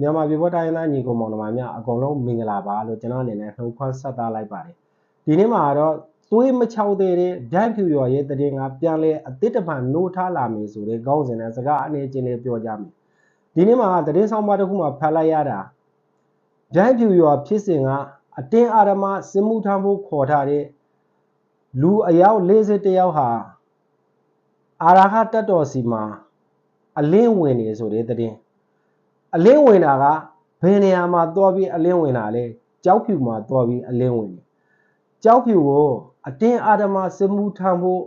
မြန်မာပြည်ပေါ်တိုင်းရင်းသားညီကိုမောင်နှမများအကုန်လုံးမင်္ဂလာပါလို့ကျွန်တော်အနေနဲ့နှုတ်ခွန်းဆက်သလိုက်ပါတယ်ဒီနေ့မှာတော့သွေးမချောက်သေးတဲ့ဗျန့်ဖြူရော်ရဲ့တည်ငါပြန်လဲအသစ်တစ်ဖန်နိုးထားလာမယ်ဆိုတဲ့ခေါင်းစဉ်နဲ့စကားအနေချင်းလေးပြောကြမယ်ဒီနေ့မှာတည်ဆောင်ပါတစ်ခုမှာဖတ်လိုက်ရတာဗျန့်ဖြူရော်ဖြစ်စဉ်ကအတင်းအာရမစင်မှုထမ်းဖို့ခေါ်ထားတဲ့လူအယောက်40ယောက်ဟာအာရဟတတ်တော်စီမှာအလင်းဝင်နေဆိုတဲ့တည် အလင်းဝင်တာကဘယ်နေရာမှာသွားပြီးအလင်းဝင်တာလဲကြောက်ဖြူမှာသွားပြီးအလင်းဝင်တယ်ကြောက်ဖြူကိုအတင်းအာဓမစစ်မှုထမ်းဖို့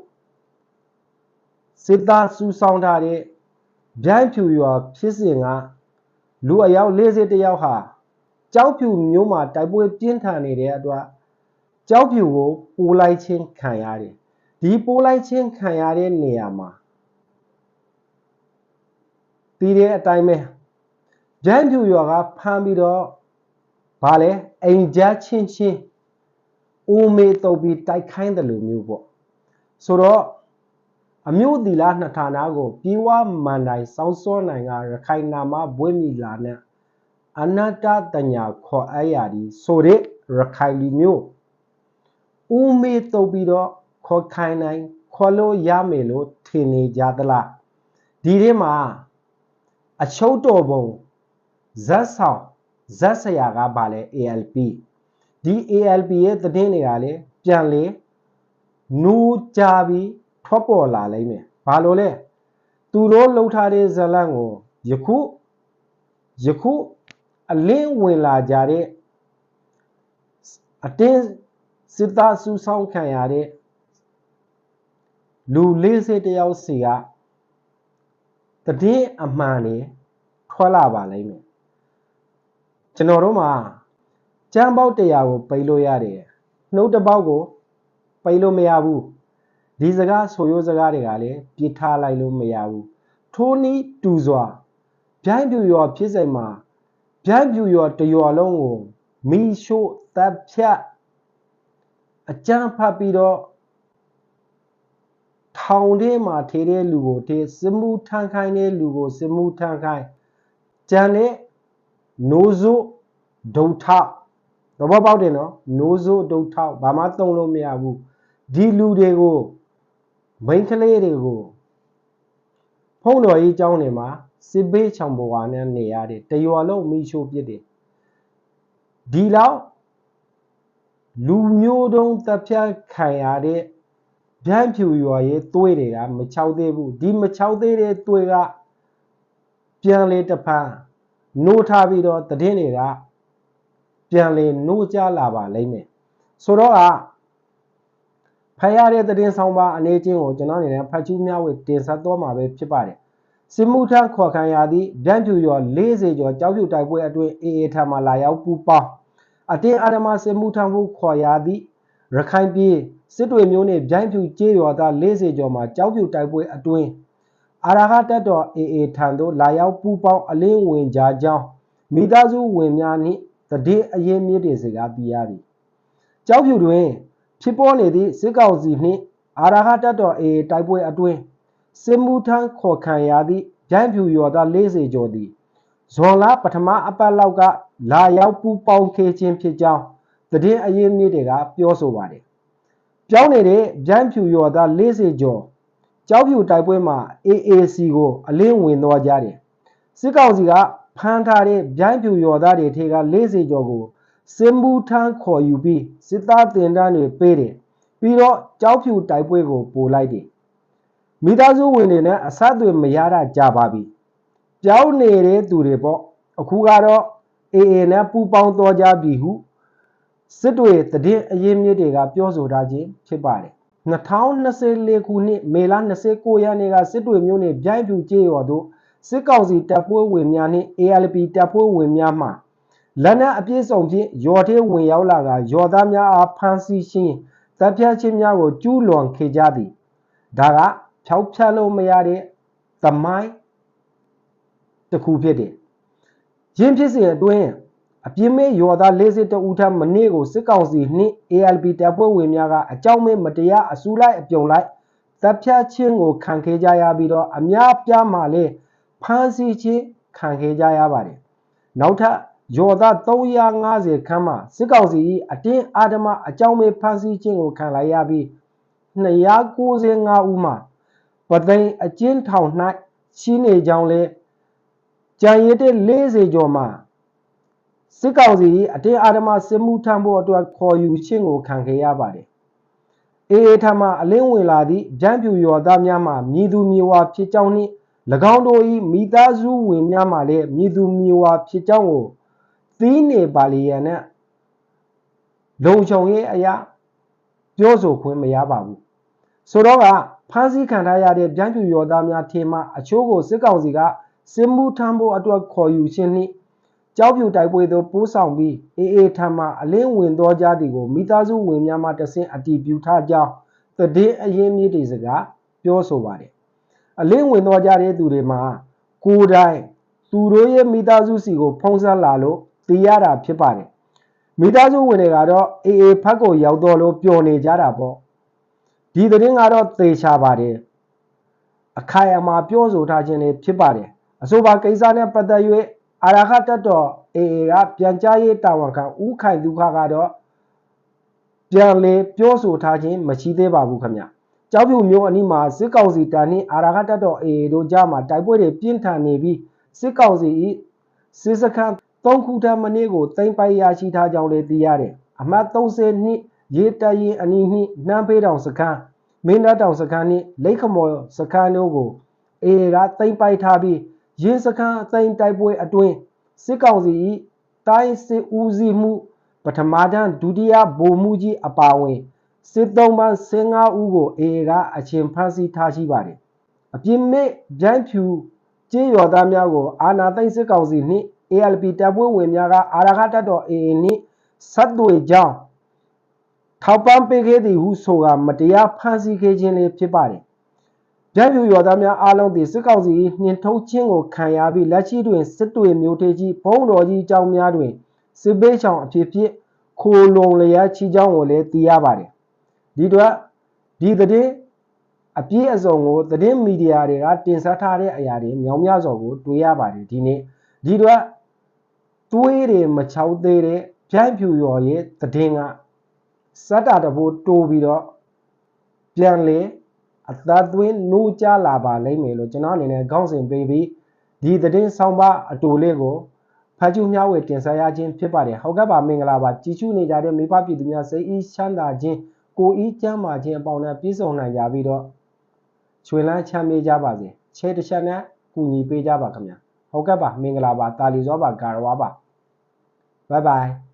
စစ်သားစူးဆောင်းထားတဲ့ဗျိုင်းဖြူရွာဖြစ်စဉ်ကလူအယောက်40တယောက်ဟာကြောက်ဖြူမျိုးမှာတိုက်ပွဲပြင်းထန်နေတဲ့အတွက်ကြောက်ဖြူကိုပိုးလိုက်ချင်းခံရတယ်ဒီပိုးလိုက်ချင်းခံရတဲ့နေရာမှာတည်တဲ့အတိုင်းပဲ ဂျမ်းဖြူရွာကဖမ်းပြီးတော့ဗာလဲအိမ်ကြားချင်းချင်းအိုမေတုပ်ပြီးတိုက်ခိုင်းတယ်လို့မျိုးပေါ့ဆိုတော့အမျိုးသီလာနှစ်ဌာနကိုပြေဝမန်တိုင်းစောင်းစောနိုင်ကရခိုင်နာမဘွေးမီလာနဲ့အနတ္တတညာခေါ်အပ်ရသည်ဆိုတဲ့ရခိုင်လူမျိုးဦးမေတုပ်ပြီးတော့ခေါ်ခိုင်းနိုင်ခေါ်လို့ရမယ်လို့ထင်နေကြသလားဒီထဲမှာအချုပ်တော်ပုံ ဇက်ဆောင်ဇက်ဆရာကပါလဲ ALP ဒီ ALP ရဲ့သတင်းတွေကလည်းပြန်လေနူးကြပြီးထွက်ပေါ်လာလိမ့်မယ်ဘာလို့လဲသူတို့လှုပ်ထားတဲ့ဇလန့်ကိုယခုယခုအလင်းဝင်လာကြတဲ့အတင်းစစ်သားစုဆောင်ခံရတဲ့လူ40တယောက်စီကတည်အမှန်နေထွက်လာပါလိမ့်မယ် ကျွန်တော်တို့မှာကြမ်းပေါက်တရားကိုပိတ်လို့ရတယ်နှုတ်တစ်ပေါက်ကိုပိတ်လို့မရဘူးဒီစကားဆိုရိုးစကားတွေကလည်းပြစ်ထားလိုက်လို့မရဘူးထိုးနီးတူစွာဗျိုင်းပြူရောဖြစ်စိမ်မှာဗျိုင်းပြူရောတရော်လုံးကိုမိရှို့တပ်ဖြတ်အကြမ်းဖတ်ပြီးတော့ထောင်ထဲမှာထေတဲ့လူကိုထေစမှုထန်းခိုင်းတဲ့လူကိုစမှုထန်းခိုင်းကြံတဲ့ နိုးစို့ဒုထသဘောပေါက်တယ်နော်နိုးစို့ဒုထဘာမှသုံးလို့မရဘူးဒီလူတွေကိုမိန်းကလေးတွေကိုဖုံတော်ကြီးအကြောင်းတွေမှာစစ်ဘေးချောင်ဘဝနဲ့နေရတယ်တရွာလုံးမိရှို့ပြစ်တယ်ဒီလောက်လူမျိုးတုံးတပ်ဖြတ်ခံရတဲ့ဗျမ်းဖြူရွာရဲ့သွေးတွေကမချောက်သေးဘူးဒီမချောက်သေးတဲ့သွေးကပြန်လေတဖန် နိုးထားပြီးတော့တည်င်းတွေကပြန်လေနိုးကြလာပါလိမ့်မယ်ဆိုတော့ကဖတ်ရတဲ့တည်င်းဆောင်ပါအနေချင်းကိုကျွန်တော်အနေနဲ့ဖတ်ချူးမြဝေတင်ဆက်တော့မှာပဲဖြစ်ပါတယ်စစ်မှုထမ်းခေါ်ခံရသည့်ဗျန့်ဖြူရော40ကျော်ကြောက်ဖြူတိုက်ပွဲအတွင်းအေအေထံမှလာရောက်ပူပေါင်းအတင်းအာဓမစစ်မှုထမ်းဖို့ခေါ်ရသည့်ရခိုင်ပြည်စစ်တွေမျိုးနဲ့ဗျန့်ဖြူကျေးရွာသား40ကျော်မှာကြောက်ဖြူတိုက်ပွဲအတွင်း အာရဟတက်တော်အေအေထံသို့လာရောက်ပူပေါင်းအလင်းဝင်ကြကြောင်းမိသားစုဝင်များနှင့်တည်အရင်မြစ်တွေစကားပြရသည်ကြောက်ဖြူတွင် ဖြစ်ပေါ်နေသည့်စစ်ကောင်စီနှင့်အာရဟတက်တော်အေအေတိုက်ပွဲအတွင်းစစ်မှုထမ်းခေါ်ခံရသည့်ဂျိုင်းဖြူရွာသား40ကျော်သည်ဇွန်လပထမအပတ်လောက်ကလာရောက်ပူပေါင်းခဲ့ခြင်းဖြစ်ကြောင်းတည်အရင်မြစ်တွေကပြောဆိုပါတယ်ပြောင်းနေတဲ့ဂျိုင်းဖြူရွာသား40ကျော် ကြောက်ဖြူတိုက်ပွဲမှာ AAC ကိုအလင်းဝင်သွားကြတယ်စစ်ကောင်စီကဖမ်းထားတဲ့ဗျိုင်းဖြူရော်သားတွေထေက40ကျော်ကိုစင်ဘူးထန်းခေါ်ယူပြီးစစ်သားတင်တန်းတွေပေးတယ်ပြီးတော့ကြောက်ဖြူတိုက်ပွဲကိုပို့လိုက်တယ်မိသားစုဝင်တွေနဲ့အဆက်အသွယ်မရတာကြပါပြီပြောင်းနေတဲ့သူတွေပေါ့အခုကတော့အေအေနဲ့ပူပေါင်းတော်ကြပြီဟုစစ်တွေတည်အရင်မြစ်တွေကပြောဆိုထားခြင်းဖြစ်ပါတယ် 2024ခုနှစ်မေလ29ရက်နေ့ကစစ်တွေမြို့နယ်ဗျိုင်းဖြူကျေးရွာသို့စစ်ကောင်စီတပ်ဖွဲ့ဝင်များနှင့် ALP တပ်ဖွဲ့ဝင်များမှလက်နက်အပြည့်စုံဖြင့်ရော်သေးဝင်ရောက်လာကရော်သားများအားဖမ်းဆီးခြင်းတပ်ဖြတ်ခြင်းများကိုကျူးလွန်ခဲ့ကြသည်ဒါကဖြောက်ဖြတ်လို့မရတဲ့သမိုင်းတစ်ခုဖြစ်တယ်ရင်းဖြစ်စဉ်အတွင်း အပြင်းမဲ့ရော်သား40တဦးထပ်မနေ့ကိုစစ်ကောင်စီနှင့် ALP တပ်ဖွဲ့ဝင်များကအကြောင်းမဲ့မတရားအစူလိုက်အပြုံလိုက်တပ်ဖြတ်ခြင်းကိုခံခဲ့ကြရပြီးတော့အများပြားမှလည်းဖမ်းဆီးခြင်းခံခဲ့ကြရပါတယ်နောက်ထပ်ရော်သား350ခန်းမှစစ်ကောင်စီ၏အတင်းအာဓမအကြောင်းမဲ့ဖမ်းဆီးခြင်းကိုခံလိုက်ရပြီး295ဦးမှပသိမ်အကျဉ်းထောင်၌ရှိနေကြောင်းလည်းကြံရည်တဲ့40ကျော်မှ စစ်ကောင်စီ၏အတင်းအာဓမစစ်မှုထမ်းဖို့အတွက်ခေါ်ယူခြင်းကိုခံခဲ့ရပါတယ်။အေအေထမအလင်းဝင်လာသည့်ဂျမ်းပြူရော်သားများမှမြည်သူမြည်ဝါဖြစ်ကြောင်းနှင့်၎င်းတို့၏မိသားစုဝင်များမှလည်းမြည်သူမြည်ဝါဖြစ်ကြောင်းကိုသီးနေပါလီယံနဲ့လုံခြုံရေးအရာပြောဆိုခွင့်မရပါဘူးဆိုတော့ကဖမ်းဆီးခံထားရတဲ့ဗျံပြူရောသားများထင်မှအချိုးကိုစစ်ကောင်စီကစစ်မှုထမ်းဖို့အတွက်ခေါ်ယူခြင်းနှင့် ကြောက်ပြူတိုက်ပွဲသို့ပိုးဆောင်ပြီးအေးအေးထမ်းမှအလင်းဝင်သောကြသည်ကိုမိသားစုဝင်များမှတဆင့်အတီးပြူထားကြောင်းသတင်းအရင်းမြစ်တွေစကားပြောဆိုပါတယ်အလင်းဝင်သောကြတဲ့သူတွေမှာကိုယ်တိုင်သူတို့ရဲ့မိသားစုစီကို ဖုံးဆက်လာလို့သိရတာဖြစ်ပါတယ်မိသားစုဝင်တွေကတော့အေးအေးဖတ်ကိုရောက်တော့လို့ပျော်နေကြတာပေါ့ဒီသတင်းကတော့သေချာပါတယ်အခိုင်အမာပြောဆိုထားခြင်းလည်းဖြစ်ပါတယ်အဆိုပါကိစ္စနဲ့ပတ်သက်၍ အာရခတက်တော်အေအေကပြန်ကြားရေးတာဝန်ခံဦးခိုင်ဒုက္ခကတော့ပြန်လေပြောဆိုထားခြင်းမရှိသေးပါဘူးခင်ဗျကြောက်ဖြူမျိုးအနီးမှာစစ်ကောင်စီတန်နှင့်အာရခတက်တော်အေအေတို့ကြားမှာတိုက်ပွဲတွေပြင်းထန်နေပြီးစစ်ကောင်စီ၏စစ်စခန်း၃ခုထပ်မနေ့ကိုတင်ပိုက်ရရှိထားကြောင်းလည်းသိရတယ်အမှတ်30နှစ်ရေတရင်အနီးနှင့်နှမ်းဖေးတောင်စခန်းမင်းသားတောင်စခန်းနှင့်လိတ်ခမော်စခန်းတို့ကိုအေကသိမ်းပိုက်ထားပြီး ရင်းစခန်းအသိမ်းတိုက်ပွဲအတွင်းစစ်ကောင်စီ၏တိုင်းစစ်ဦးစီးမှုပထမတန်းဒုတိယဗိုလ်မှူးကြီးအပါအဝင်စစ်သုံးပန်း15ဦးကိုအေကအချင်းဖမ်းဆီးထားရှိပါတယ်အပြင်းမဲ့ဂျန်ဖြူကျေးရွာသားများကိုအာနာသိန်းစစ်ကောင်စီနှင့် ALP တပ်ဖွဲ့ဝင်များကအာရခတပ်တော် AA နှင့်ဆက်သွေကြောင်းထောက်ပံ့ပေးခဲ့သည်ဟုဆိုကမတရားဖမ်းဆီးခဲ့ခြင်းလည်းဖြစ်ပါတယ်။ ကြံ့ပြူရွာသားများအားလုံးသည်စစ်ကောင်စီနှင်ထုတ်ခြင်းကိုခံရပြီးလက်ရှိတွင်စစ်တွေမျိုးထေကြီးဘုံတော်ကြီးအကြောင်းများတွင်စစ်ပေးချောင်အဖြစ်ဖြင့်ခိုလုံလျက်ချီကြောင်းကိုလည်းသိရပါတယ်။ဒီတော့ဒီတဲ့အပြည့်အစုံကိုသတင်းမီဒီယာတွေကတင်ဆက်ထားတဲ့အရာတွေမြောင်များစွာကိုတွေ့ရပါတယ်ဒီနေ့ဒီတော့သွေးတွေမချောက်သေးတဲ့ဖြန့်ဖြူရော်ရဲ့သတင်းကစက်တာတဘိုးတိုးပြီးတော့ပြန်လေ အသက်သွင်းနိုးကြလာပါလိမ့်မယ်လို့ကျွန်တော်အနေနဲ့ခေါင်းစဉ်ပေးပြီးဒီသတင်းဆောင်ပါအတူလေးကိုဖတ်ကျူးမျှဝေတင်ဆက်ရခြင်းဖြစ်ပါတယ်ဟုတ်ကဲ့ပါမင်္ဂလာပါကြည်ချူနေကြတဲ့မိဘပြည်သူများစိတ်ဤချမ်းသာခြင်းကိုဤကျမ်းမာခြင်းအပေါင်းနဲ့ပြည့်စုံနိုင်ကြပြီးတော့ချွေလန်းချမ်းမြေ့ကြပါစေချဲတစ်ချက်နဲ့ကူညီပေးကြပါခင်ဗျာဟုတ်ကဲ့ပါမင်္ဂလာပါတာလီဇောပါဂါရဝါပါ Bye bye.